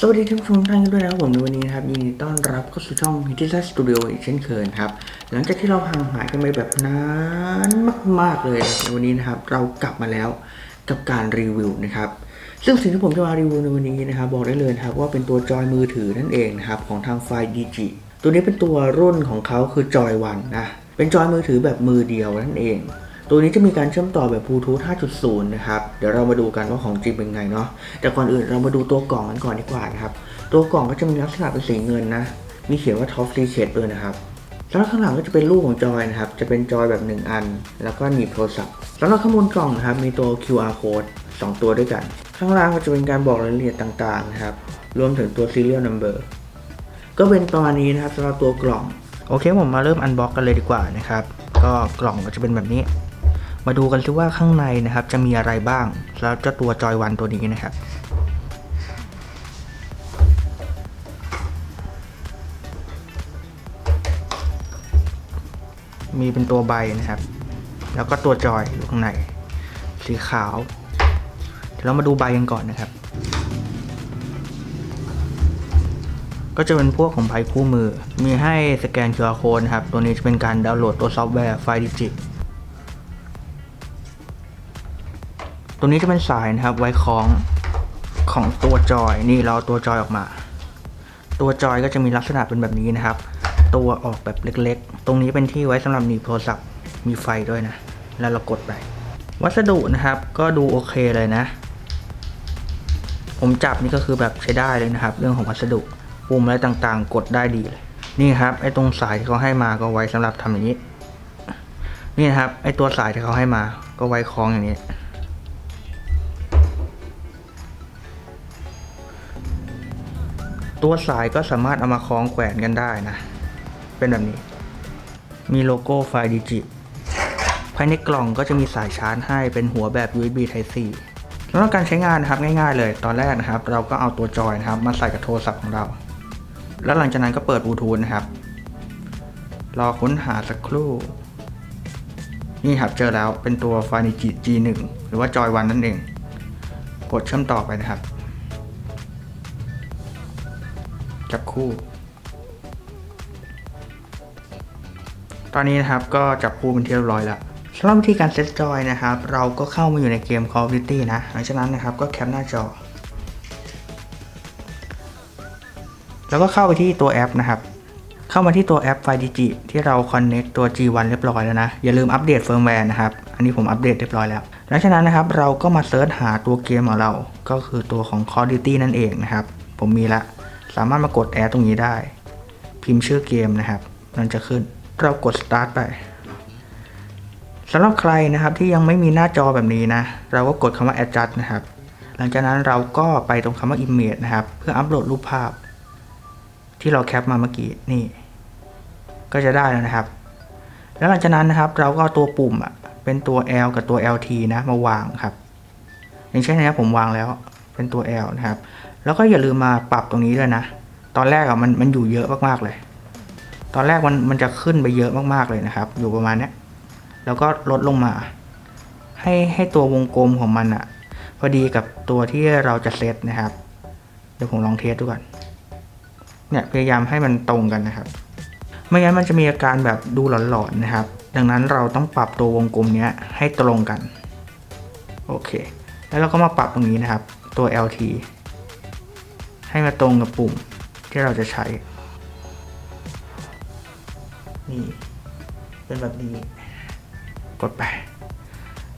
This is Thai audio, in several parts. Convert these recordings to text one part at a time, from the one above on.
สวัสดีท่านผู้ชมทุกท่านกันด้วยนะครับผมในวันนี้นะครับยินดีต้อนรับเข้าสู่ช่อง h i t t a Studio อีกเช่นเคยครับ หลังจากที่เราห่างหายกันไปแบบนานมาก ๆ เลยในวันนี้นะครับ เรากลับมาแล้วกับการรีวิวนะครับ ซึ่งสิ่งที่ผมจะมารีวิวในวันนี้นะครับ บอกได้เลยครับว่าเป็นตัวจอยมือถือนั่นเองนะครับ ของทางไฟ DG ตัวนี้เป็นตัวรุ่นของเขาคือจอยวันนะเป็นจอยมือถือแบบมือเดียวนั่นเอง ตัวนี้จะมีการเชื่อมต่อแบบบลูทูธ5.0 นะครับ เดี๋ยวเรามาดูกันว่าของจริงเป็นไงเนาะ แต่ก่อนอื่นเรามาดูตัวกล่องกันก่อนดีกว่านะครับ ตัวกล่องก็จะมีลักษณะเป็นสีเงินนะ มีเขียนว่า Top Secret ด้วยนะครับแล้วข้างหลังก็จะเป็นรูปของจอยนะครับ จะเป็นจอยแบบ 1 อัน แล้วก็หนีบโทรศัพท์สำหรับข้างบนกล่องนะครับ มีตัว QR code 2 ตัวด้วยกัน ข้างล่างก็จะเป็นการบอกรายละเอียดต่างๆนะครับ รวมถึงตัว serial number ก็เป็นประมาณนี้นะครับสำหรับตัวกล่อง โอเคผมมาเริ่มอันบ็อกกันเลยดีกว่านะครับ ก็กล่องก็จะเป็นแบบนี้ มาดูกันซิว่าข้างในนะครับ จะมีอะไรบ้างแล้วเจ้าตัวจอยวันตัวนี้นะครับมีเป็นตัวใบนะครับ แล้วก็ตัวจอยอยู่ข้างใน สีขาว เดี๋ยวเรามาดูใบกันก่อนนะครับ ก็จะเป็นพวกของใบคู่มือ มีให้สแกน QR code นะครับ ตัวนี้จะเป็นการดาวน์โหลดตัวซอฟต์แวร์ไฟล์ดิจิต ตัวนี้จะเป็นสายนะครับไว้คล้องของตัวจอยนี่เราตัวจอยออกมา ตัวจอยก็จะมีลักษณะเป็นแบบนี้นะครับ ตัวออกแบบเล็กๆ ตรงนี้เป็นที่ไว้สำหรับหนีบโทรศัพท์มีไฟด้วยนะ แล้วเรากดไป วัสดุนะครับก็ดูโอเคเลยนะ ผมจับนี่ก็คือแบบใช้ได้เลยนะครับ เรื่องของวัสดุปุ่มอะไรต่างๆ กดได้ดีเลย นี่ครับไอ้ตรงสายที่เขาให้มาก็ไว้สำหรับทำอย่างนี้ นี่นะครับไอ้ตัวสายที่เขาให้มาก็ไว้คล้องอย่างนี้ ตัวสายก็สามารถเอามาคล้องแขวนกันได้นะ เป็นแบบนี้ มีโลโก้ไฟดิจิ ภายในกล่องก็จะมีสายชาร์จให้เป็นหัวแบบ USB Type C สำหรับการใช้งานนะครับง่ายๆเลย ตอนแรกนะครับ เราก็เอาตัวจอยนะครับ มาใส่กับโทรศัพท์ของเรา แล้วหลังจากนั้นก็เปิดบลูทูธนะครับ รอค้นหาสักครู่ นี่ครับเจอแล้วเป็นตัวไฟนิจิ G1 หรือว่าจอยวันนั่นเอง กดเชื่อมต่อไปนะครับ จับคู่ ตอนนี้นะครับก็จับคู่เป็นที่เรียบร้อยแล้วสำหรับวิธีการเซตจอยนะครับ เราก็เข้ามาอยู่ในเกม Call of Duty นะ หลังจากนั้นนะครับก็แคปหน้าจอ แล้วก็เข้าไปที่ตัวแอปนะครับ เข้ามาที่ตัวแอปไฟดิจิที่เรา Connect ตัว G1 เรียบร้อยแล้วนะ อย่าลืมอัปเดตเฟิร์มแวร์นะครับ อันนี้ผมอัปเดตเรียบร้อยแล้ว หลังจากนั้นนะครับเราก็มาเซิร์ชหาตัวเกมของเรา ก็คือตัวของ Call of Duty นั่นเองนะครับ ผมมีละ สามารถมากดแอดตรงนี้ได้ พิมพ์ชื่อเกมนะครับ มันจะขึ้นเรากด start ไปสำหรับใครนะครับที่ยังไม่มีหน้าจอแบบนี้นะ เราก็กดคำว่า adjust นะครับ หลังจากนั้นเราก็ไปตรงคำว่า image นะครับ เพื่ออัปโหลดรูปภาพ ที่เราแคปมาเมื่อกี้นี่ ก็จะได้แล้วนะครับ แล้วหลังจากนั้นนะครับ เราก็ตัวปุ่มอะเป็นตัว L กับตัว LT นะมาวางครับ อย่างเช่นนะครับผมวางแล้วเป็นตัว L นะครับ แล้วก็อย่าลืมมาปรับตรงนี้ด้วยนะ ตอนแรกอะมันมันอยู่เยอะมากๆเลย ตอนแรกมันมันจะขึ้นไปเยอะมากๆเลยนะครับ อยู่ประมาณเนี้ย แล้วก็ลดลงมา ให้ให้ตัววงกลมของมันอะพอดีกับตัวที่เราจะเซตนะครับ เดี๋ยวผมลองเทสดูก่อน เนี่ยพยายามให้มันตรงกันนะครับ ไม่งั้นมันจะมีอาการแบบดูหลอนๆนะครับ ดังนั้นเราต้องปรับตัววงกลมเนี้ยให้ตรงกัน โอเค แล้วเราก็มาปรับตรงนี้นะครับ ตัว LT ให้มาตรงกับปุ่มที่เราจะใช้ นี่ เป็นแบบนี้ กดไป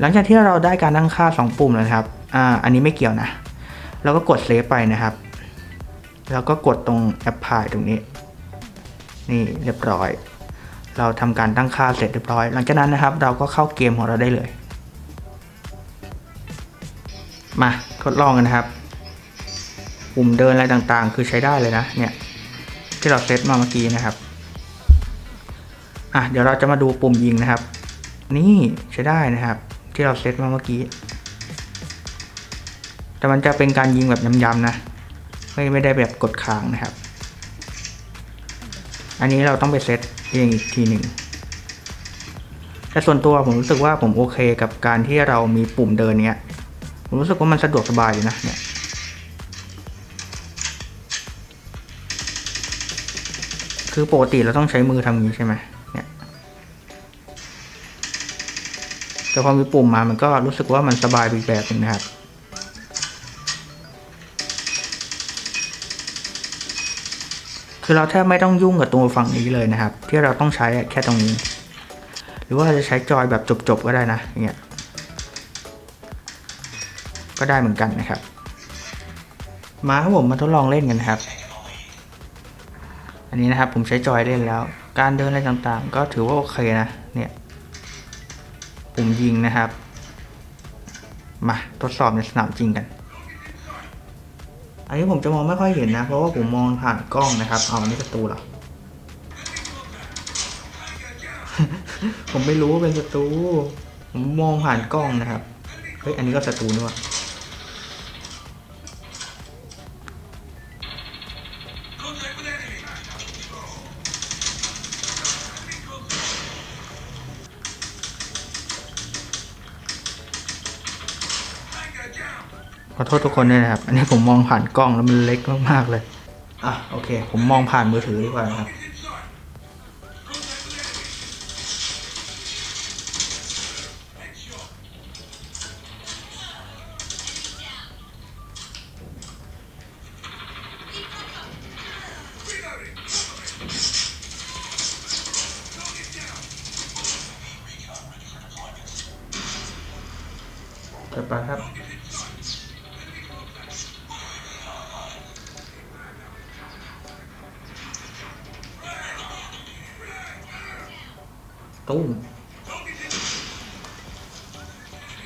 หลังจากที่เราได้การตั้งค่า 2 ปุ่มแล้วนะครับ อ่า อันนี้ไม่เกี่ยวนะ เราก็กดเซฟไปนะครับ แล้วก็กดตรงแอปพลายตรงนี้ นี่เรียบร้อย เราทำการตั้งค่าเสร็จเรียบร้อย หลังจากนั้นนะครับ เราก็เข้าเกมของเราได้เลย มาทดลองกันนะครับ ปุ่มเดินอะไรต่างๆ คือใช้ได้เลยนะเนี่ยที่เราเซตมาเมื่อกี้นะครับอะเดี๋ยวเราจะมาดูปุ่มยิงนะครับ นี่ใช้ได้นะครับ ที่เราเซตมาเมื่อกี้ แต่มันจะเป็นการยิงแบบย้ำๆนะไม่ไม่ได้แบบกดค้างนะครับ อันนี้เราต้องไปเซตเองอีกทีหนึ่งแต่ส่วนตัวผมรู้สึกว่าผมโอเคกับการที่เรามีปุ่มเดินเนี้ย ผมรู้สึกว่ามันสะดวกสบายเลยนะเนี่ย คือปกติเราต้องใช้มือทำอย่างนี้ใช่ไหมเนี่ยแต่พอมีปุ่มมามันก็รู้สึกว่ามันสบายไปอีกแบบหนึงนะครับคือเราแทบไม่ต้องยุ่งกับตัวฝั่งนี้เลยนะครับ ที่เราต้องใช้แค่ตรงนี้ หรือว่าจะใช้จอยแบบจบๆก็ได้นะอย่างเงี้ยก็ได้เหมือนกันนะครับ มาครับผมมาทดลองเล่นกันครับ อันนี้นะครับผมใช้จอยเล่นแล้ว การเดินอะไรต่างๆ ก็ถือว่าโอเคนะ เนี่ยปุ่มยิงนะครับ มาทดสอบในสนามจริงกัน อันนี้ผมจะมองไม่ค่อยเห็นนะ เพราะว่าผมมองผ่านกล้องนะครับ เอาอันนี้ศัตรูเหรอ ผมไม่รู้ว่าเป็นศัตรู ผมมองผ่านกล้องนะครับ เฮ้ย อันนี้ก็ศัตรูนี่วะ ขอโทษทุกคนด้วยนะครับ อันนี้ผมมองผ่านกล้องแล้วมันเล็กมากๆเลย อะโอเค ผมมองผ่านมือถือดีกว่านะครับเปิดไปครับ ตุ้ม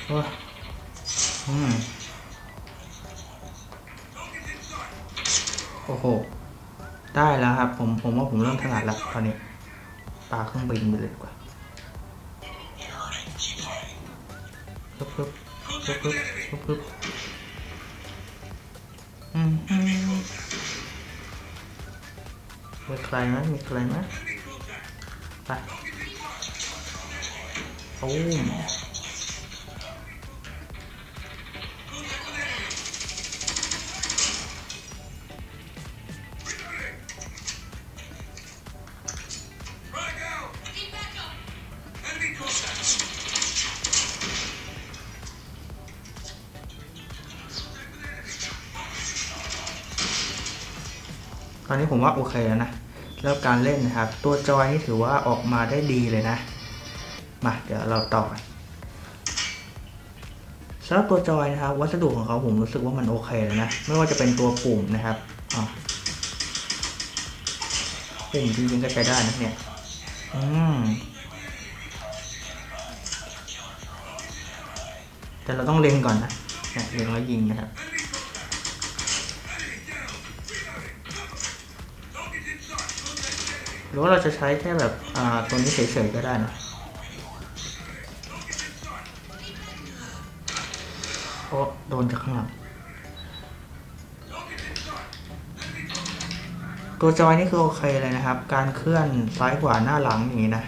โอ้ยอืมโอ้โห ได้แล้วครับ ผมผมว่าผมเริ่มถนัดแล้วตอนนี้ปาเครื่องบินไปเลยดีกว่าปึ๊บปึ๊บปึ๊บปึ๊บปึ๊บปึ๊บอืมมีใครไหมมีใครไหม ตูมตอนนี้ผมว่าโอเคแล้วนะ แล้วการเล่นนะครับ ตัวจอยนี่ถือว่าออกมาได้ดีเลยนะ มาเดี๋ยวเราต่อกันสำหรับตัวจอยนะครับ วัสดุของเขาผมรู้สึกว่ามันโอเคเลยนะ ไม่ว่าจะเป็นตัวปุ่มนะครับอปุ่มจริงๆก็ใช้ได้นะเนี่ยอืมแต่เราต้องเล็งก่อนนะเนี่ยเล็งแล้วยิงนะครับหรือว่าเราจะใช้แค่แบบตัวนี้เฉยๆก็ได้นะ โอ้โดนจากข้างหลังตัวจอยนี่คือโอเคเลยนะครับ การเคลื่อนซ้ายขวาหน้าหลังอย่างนี้นะ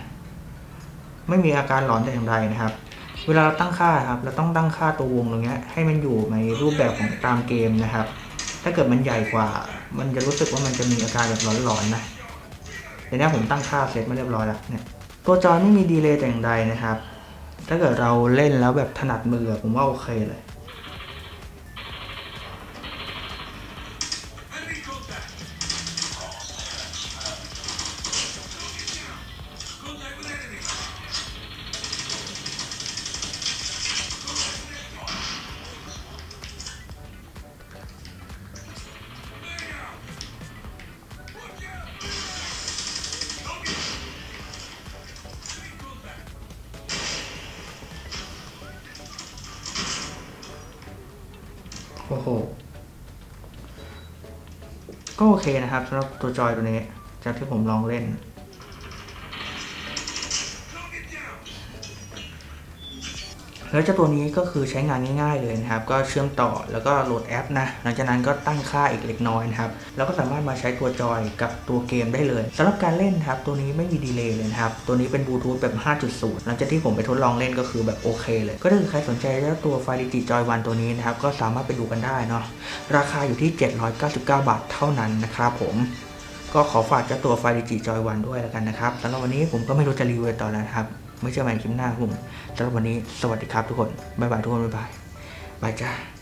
ไม่มีอาการหลอนแต่อย่างใดนะครับ เวลาเราตั้งค่าครับ เราต้องตั้งค่าตัววงตรงนี้ให้มันอยู่ในรูปแบบของตามเกมนะครับ ถ้าเกิดมันใหญ่กว่า มันจะรู้สึกว่ามันจะมีอาการแบบหลอนๆนะเดี๋ยวนี้ผมตั้งค่าเซตมาเรียบร้อยแล้วเนี่ยตัวจอยไม่มีดีเลย์แต่อย่างใดนะครับ ถ้าเกิดเราเล่นแล้วแบบถนัดมือผมว่าโอเคเลย หก็โอเคนะครับสำหรับตัวจอยตัวนี้ จากที่ผมลองเล่น แล้วเจ้าตัวนี้ก็คือใช้งานง่ายๆเลยนะครับ ก็เชื่อมต่อแล้วก็โหลดแอปนะหลังจากนั้นก็ตั้งค่าอีกเล็กน้อยนะครับแล้วก็สามารถมาใช้ตัวจอยกับตัวเกมได้เลยสำหรับการเล่นครับตัวนี้ไม่มีดีเลย์เลยนะครับตัวนี้เป็นบลูทูธแบบ 5.0 หลังจากที่ผมไปทดลองเล่นก็คือแบบโอเคเลย ก็ถ้าเกิดใครสนใจเจ้าตัวไฟดิจิจอยวันตัวนี้นะครับก็สามารถไปดูกันได้เนาะราคาอยู่ที่ 799 บาทเท่านั้นนะครับผมก็ขอฝากเจ้าตัวไฟดิจิจอยวันด้วยแล้วกันนะครับสำหรับวันนี้ผมก็ไม่รู้จะรีวิวต่อแล้วครับ ไม่เชื่อใหม่คลิปหน้าครับผมสำหรับวันนี้สวัสดีครับทุกคนบ๊ายบายทุกคนบ๊ายบายบายจ้า